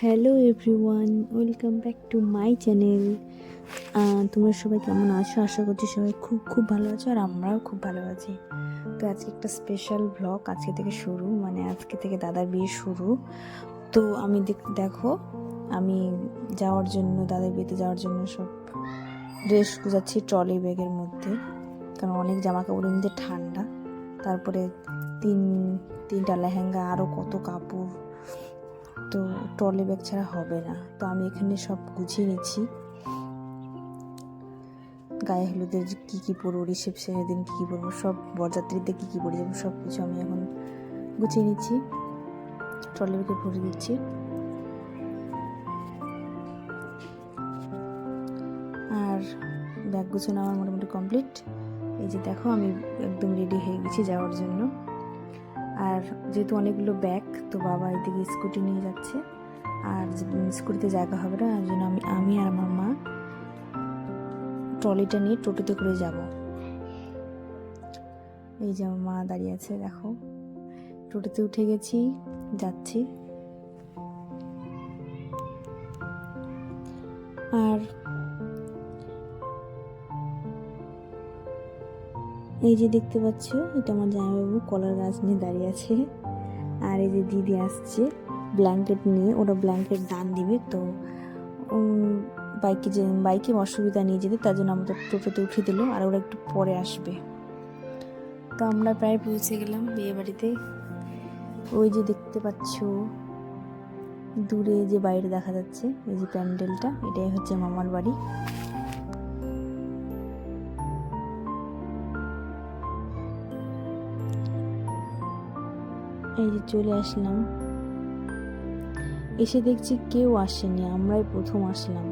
Hello everyone, welcome back to my channel. তোমরা সবাই কেমন আছো? আশা করছি সবাই খুব খুব ভালো আছো আর আমরাও খুব ভালো আছি। তো আজকে একটা স্পেশাল ব্লগ আজকে থেকে শুরু মানে আজকে থেকে দাদার বিয়ে শুরু। তো আমি দেখ- আমি যাওয়ার জন্য, দাদার বিয়েতে যাওয়ার জন্য সব ড্রেস গুজাচ্ছি ট্রলি ব্যাগের মধ্যে। কারণ অনেক জামা কাপড়ের মধ্যে ঠান্ডা। তারপরে তিন, তিনটা লেহেঙ্গা আরও কত কাপড়। তো ট্রলি ব্যাগ ছাড়া হবে না। তো আমি এখানে সব গুছিয়ে নিচ্ছি। গায়ে হলুদের কী কী পরবো রিসেপশনের দিন কী কী পরবো, সব বরযাত্রীতে কী কী পরে যাব সব কিছু আমি এখন গুছিয়ে নিচ্ছি। ট্রলি ব্যাগে ভরে দিচ্ছি। আর ব্যাগ গুছানো আমার মোটামুটি কমপ্লিট এই যে দেখো, আমি একদম রেডি হয়ে গেছি যাওয়ার জন্য। আর যেহেতু অনেকগুলো ব্যাগ তো বাবা এদিকে স্কুটি নিয়ে যাচ্ছে। আর স্কুটিতে জায়গা হবে না আর জন্য আমি আমি আর আমার মা ট্রলিটা নিয়ে টোটোতে করে যাব। এই যে আমার মা দাঁড়িয়ে আছে, দেখো। টোটোতে উঠে গেছি, যাচ্ছি। আর এই যে দেখতে পাচ্ছ, এটা আমার জামাইবাবু কলার গাছ নিয়ে দাঁড়িয়ে আছে। আর এই যে দিদি আসছে ব্ল্যাঙ্কেট নিয়ে, ওরা ব্ল্যাঙ্কেট দান দিবে, তো বাইকে যে, বাইকে অসুবিধা নিয়ে যেতে, তার জন্য আমাদের টোটোতে উঠে দিল, আর ওরা একটু পরে আসবে। তো আমরা প্রায় পৌঁছে গেলাম বিয়ে বাড়িতে। ওই যে দেখতে পাচ্ছ, দূরে যে বাইরে দেখা যাচ্ছে, এই যে প্যান্ডেলটা, এটাই হচ্ছে মামার বাড়ি। এই যে চলে আসলাম। এসে দেখছি কেউ আসেনি, আমরাই প্রথম আসলাম।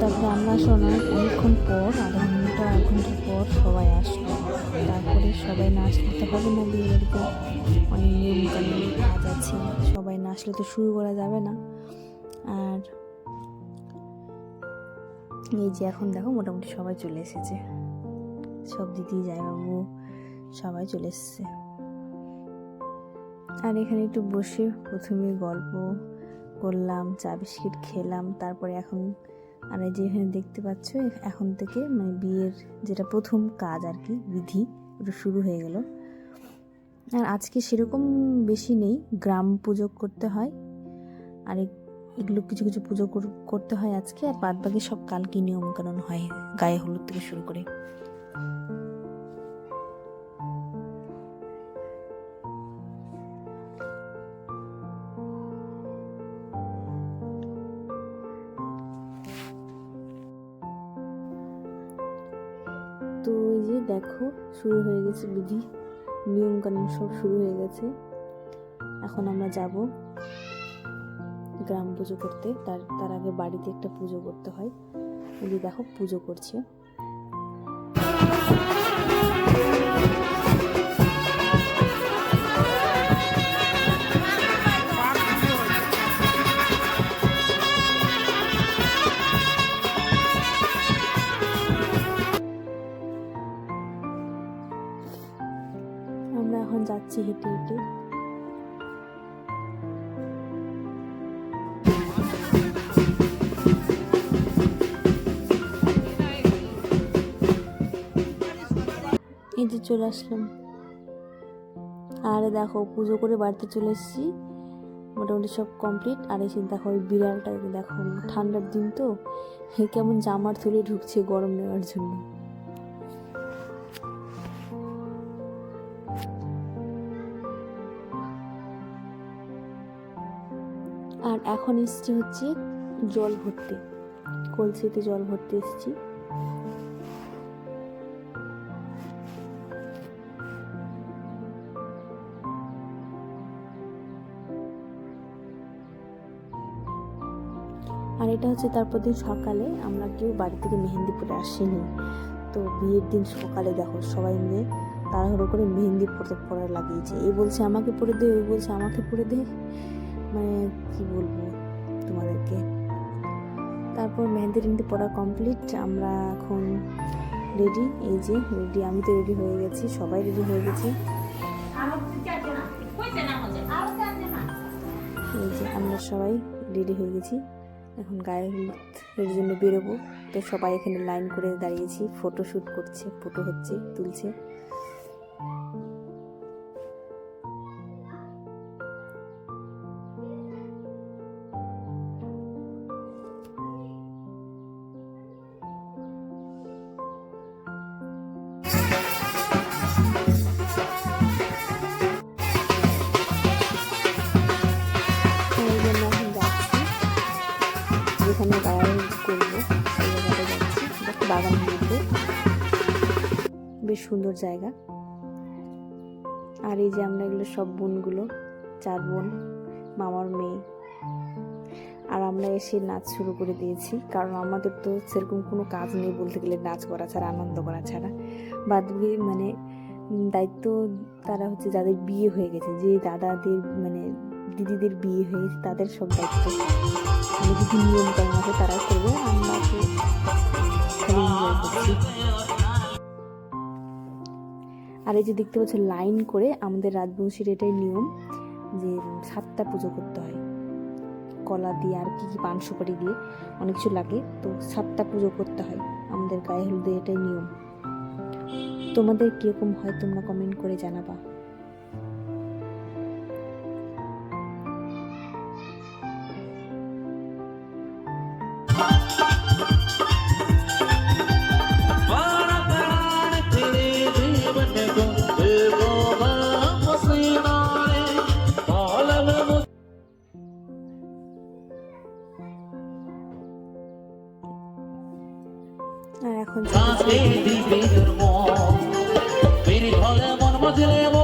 তারপরে আমরা শোনার অনেকক্ষণ পর, আধা ঘণ্টা, এক ঘণ্টা পর সবাই আসলো। তারপরে সবাই না আসলে তো হবে না বিয়ে বাড়িতে অনেক নিয়ম কাজ আছে, সবাই আসলে তো শুরু করা যাবে না। আর এই যে এখন দেখো মোটামুটি সবাই চলে এসেছে। সব দিদি, জামাইবাবু সবাই চলে এসেছে। আর এখানে একটু বসে প্রথমে গল্প করলাম, চা বিস্কিট খেলাম, তারপরে এখন আর এই যে এখানে দেখতে পাচ্ছ, এখন থেকে মানে বিয়ের যেটা প্রথম কাজ আর কি, বিধি, ওটা শুরু হয়ে গেল। আর আজকে সেরকম বেশি নেই, গ্রাম পুজো করতে হয়। আর এগুলো কিছু কিছু পুজো কর- করতে হয় আজকে, আর বাদ বাকি সব কালকে নিয়ম কানুন হয়, গায়ে হলুদ থেকে শুরু করে। তো এই যে দেখো, শুরু হয়ে গেছে বিধি। নিয়ম কানুন সব শুরু হয়ে গেছে। এখন আমরা যাব গ্রাম পুজো করতে। তার তার আগে বাড়িতে একটা পুজো করতে হয়। উনি দেখো, পুজো করছে। এখন যাচ্ছি হেঁটে হেঁটে। এই যে চলে আসলাম। আর দেখো, পুজো করে বাড়িতে চলে এসেছি। মোটামুটি সব কমপ্লিট আর এসে দেখো, ওই বিড়ালটা দেখো, ঠান্ডার দিন তো। কেমন জামার তুলে ঢুকছে গরম নেওয়ার জন্য। আর এখন এসছি হচ্ছে জল ভরতে, কলসিতে জল ভরতে এসছি। আর এটা হচ্ছে তারপর দিন সকালে আমরা কেউ বাড়ি থেকে মেহেন্দি পরে আসিনি। তো বিয়ের দিন সকালে দেখো সবাই মিলে তাড়াহুড়ো করে মেহেন্দি পরে পরে লাগিয়েছে। এই বলছে আমাকে পরে দে ওই বলছে আমাকে পরে দে। মানে কি বলব তোমাদেরকে? তারপর মেহেন্দি টেহেন্দি পড়া কমপ্লিট আমরা এখন রেডি এই যে রেডি আমি তো রেডি হয়ে গেছি, সবাই রেডি হয়ে গেছি। এই যে আমরা সবাই রেডি হয়ে গেছি, এখন গায়ে হলুদের জন্য বেরোবো। তো সবাই এখানে লাইন করে দাঁড়িয়েছি ফটো শ্যুট করছে ফটো হচ্ছে, তুলছে। সুন্দর জায়গা। আর এই যে আমরা এগুলো সব বোনগুলো, চার বোন, মামার মেয়ে। আর আমরা এসে নাচ শুরু করে দিয়েছি, কারণ আমাদের তো সেরকম কোনো কাজ নেই বলতে গেলে নাচ করা ছাড়া, আনন্দ করা ছাড়া। বাদ দিয়ে মানে দায়িত্ব তারা হচ্ছে যাদের বিয়ে হয়ে গেছে, যে দাদাদের মানে দিদিদের বিয়ে হয়ে গেছে, তাদের সব দায়িত্ব। মানে যদি নিয়ম কানুন আছে তারা করবে, আমরা খালি আর এই যে দেখতে পাচ্ছ লাইন করে আমাদের রাজবংশীর এটাই নিয়ম যে সাতটা পুজো করতে হয়। কলা দিয়ে আর কি কি পান, সুপারি দিয়ে অনেক কিছু লাগে, তো সাতটা পুজো করতে হয়। আমাদের গায়ে হলুদে এটাই নিয়ম। তোমাদের কীরকম হয় তোমরা কমেন্ট করে জানাবা।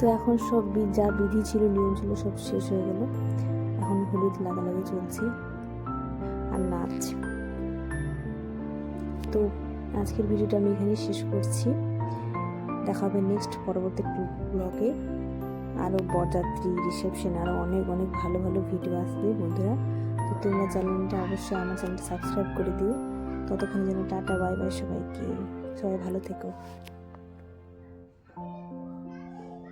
তো এখন সব যা বিধি ছিল, নিয়ম ছিল, সব শেষ হয়ে গেল। এখন হলুদ লাগালাগি চলছে। আর নাচ। তো আজকের ভিডিওটা আমি এখানেই শেষ করছি। দেখা হবে নেক্সট পরবর্তী ব্লগে আরও বরযাত্রী রিসেপশন আরও অনেক অনেক ভালো ভালো ভিডিও আসবে, বন্ধুরা। তো তোমরা চ্যানেলটা অবশ্যই আমার চ্যানেলটা সাবস্ক্রাইব করে দিও। ততক্ষণ যেন টাটা বাই বাই সবাইকে। সবাই ভালো থেকো।